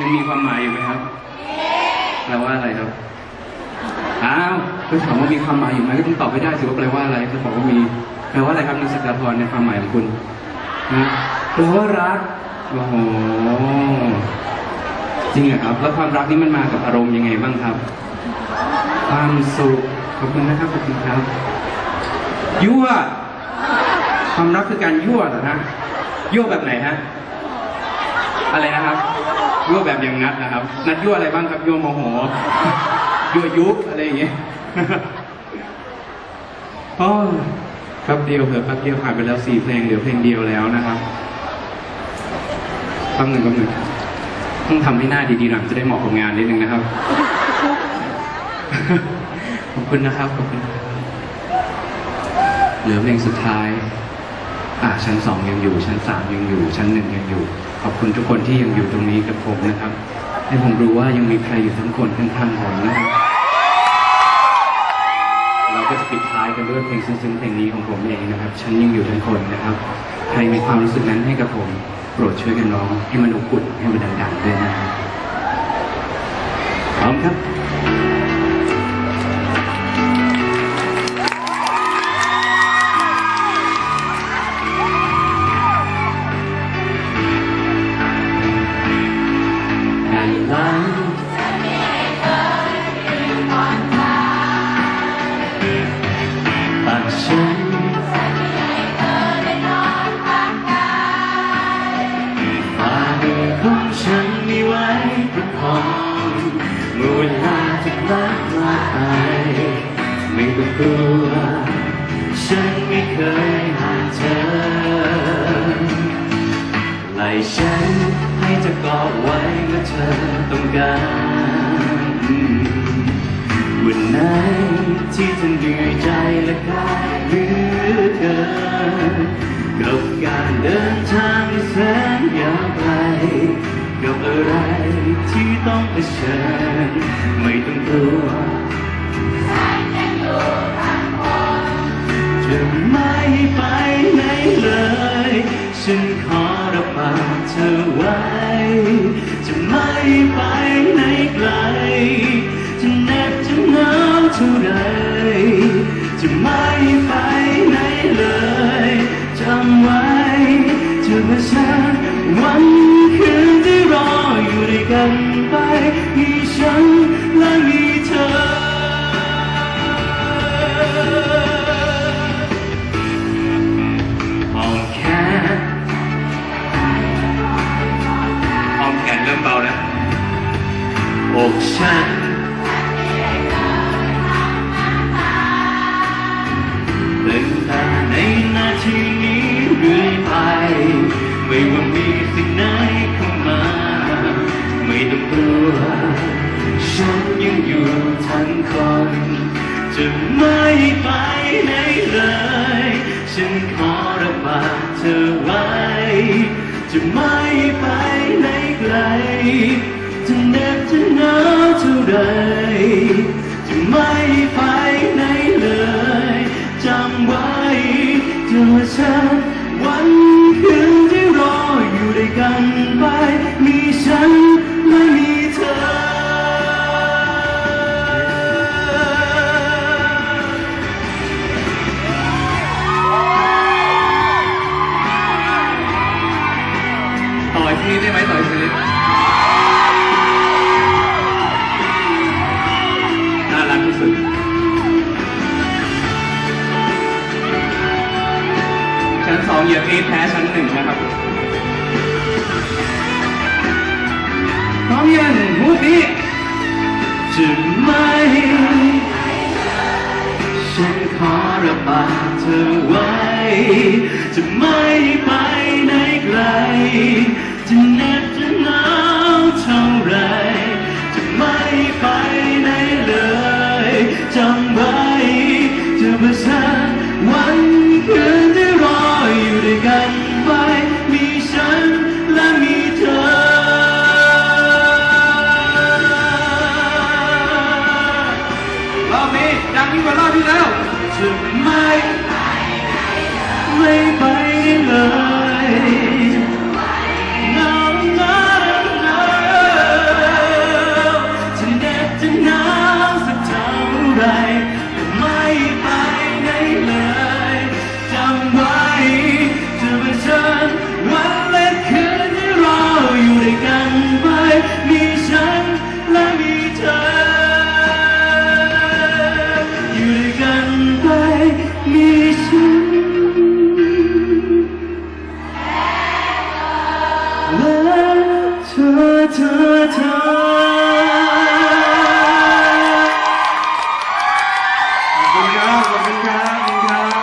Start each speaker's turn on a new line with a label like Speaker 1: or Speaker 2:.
Speaker 1: ยังมีความหมายอยู่ไหมครับแปลว่าอะไรครับอ้าวก็ถามว่ามีความหมายอยู่ไหมก็ต้องตอบให้ได้สิว่าแปลว่าอะไรจะบอกว่ามีแปลว่าอะไรครับนักศึกษาพรในความหมายของคุณนะแปลว่ารักโอ้โหจริงเหรอครับ แล้วความรักนี่มันมากับอารมณ์ยังไงบ้างครับ ความสุขขอบคุณนะครับขอบคุณครับยั่วความรักคือการยั่วเหรอฮะยั่วแบบไหนฮะ อะไรนะครับยั่วแบบอย่างนัดนะครับ นัดยั่วอะไรบ้างครับยั่วโมโหยั่วยุอะไรอย่างเงี้ยอ๋อแป๊บเดียวเผื่อแป๊บเดียวผ่านไปแล้วสี่เพลงเหลือเพลงเดียวแล้วนะครับแป๊บหนึ่งแป๊บหนึ่งต้องทำให้หน้าดีๆหน่อยจะได้เหมาะกับงานนิดนึงนะครับ ขอบคุณนะครับขอบคุณนะครับเหลือเพลงสุดท้าย อ่าชั้นสองยังอยู่ ชั้นสามยังอยู่ ชั้นหนึ่งยังอยู่ ขอบคุณทุกคนที่ยังอยู่ตรงนี้กับผมนะครับ ให้ผมรู้ว่ายังมีใครอยู่ทั้งคนข้างๆผมนะครับเราก็จะปิดท้ายกันด้วยเพลงซึ้งๆเพลงนี้ของผมเองนะครับ ฉันยังอยู่ทั้งคนนะครับ ใครมีความรู้สึกนั้นให้กับผม โปรดช่วยกันร้องให้มันอบอุ่นให้มันดังๆด้วยนะครับพร้อมครับ ไม่ต้องกลัว ฉันไม่เคยห่างเธอไหลฉันให้เธอกอดไว้เมื่อเธอต้องการวันไหนที่เธอเหนื่อยใจและกายเหลือเกินกับการเดินทางที่แสนยาวไกลกับอะไรที่ต้องเผชิญไม่ต้องกลัว ฉันขอรับปากเธอไว้ จะไม่ไปไหนไกล จะเหน็บจะหนาวเท่าไร จะไม่ไปไหนเลยจำไว้จะมาฉันวัน อกฉันเป็นตาในนาทีนี้เรื่อยไป ไม่ว่ามีสิ่งไหนเข้ามา ไม่ต้องกลัว ฉันยังอยู่ทั้งคน จะไม่ไปไหนเลย ฉันขอรับากเธอไว้ จะไม่ไปไหนไกลจ ใดจะไม่ไปไหนเลยจำไว้เธอฉัน นสองเหยียบเอแพ้ชั้นหนึ่งนะครับพร้อมยังมูดนี้จะไม่ฉันขอรับากเธอไว้ จะไม่ไปไหนไกล จะเหน็บจะหนาวเท่าไร จะไม่ไปไหนเลยจำไว้จะประสาน กว่ารอบที่แล้วจะไม่ไม่ไปเลย และเธอเธอเธอ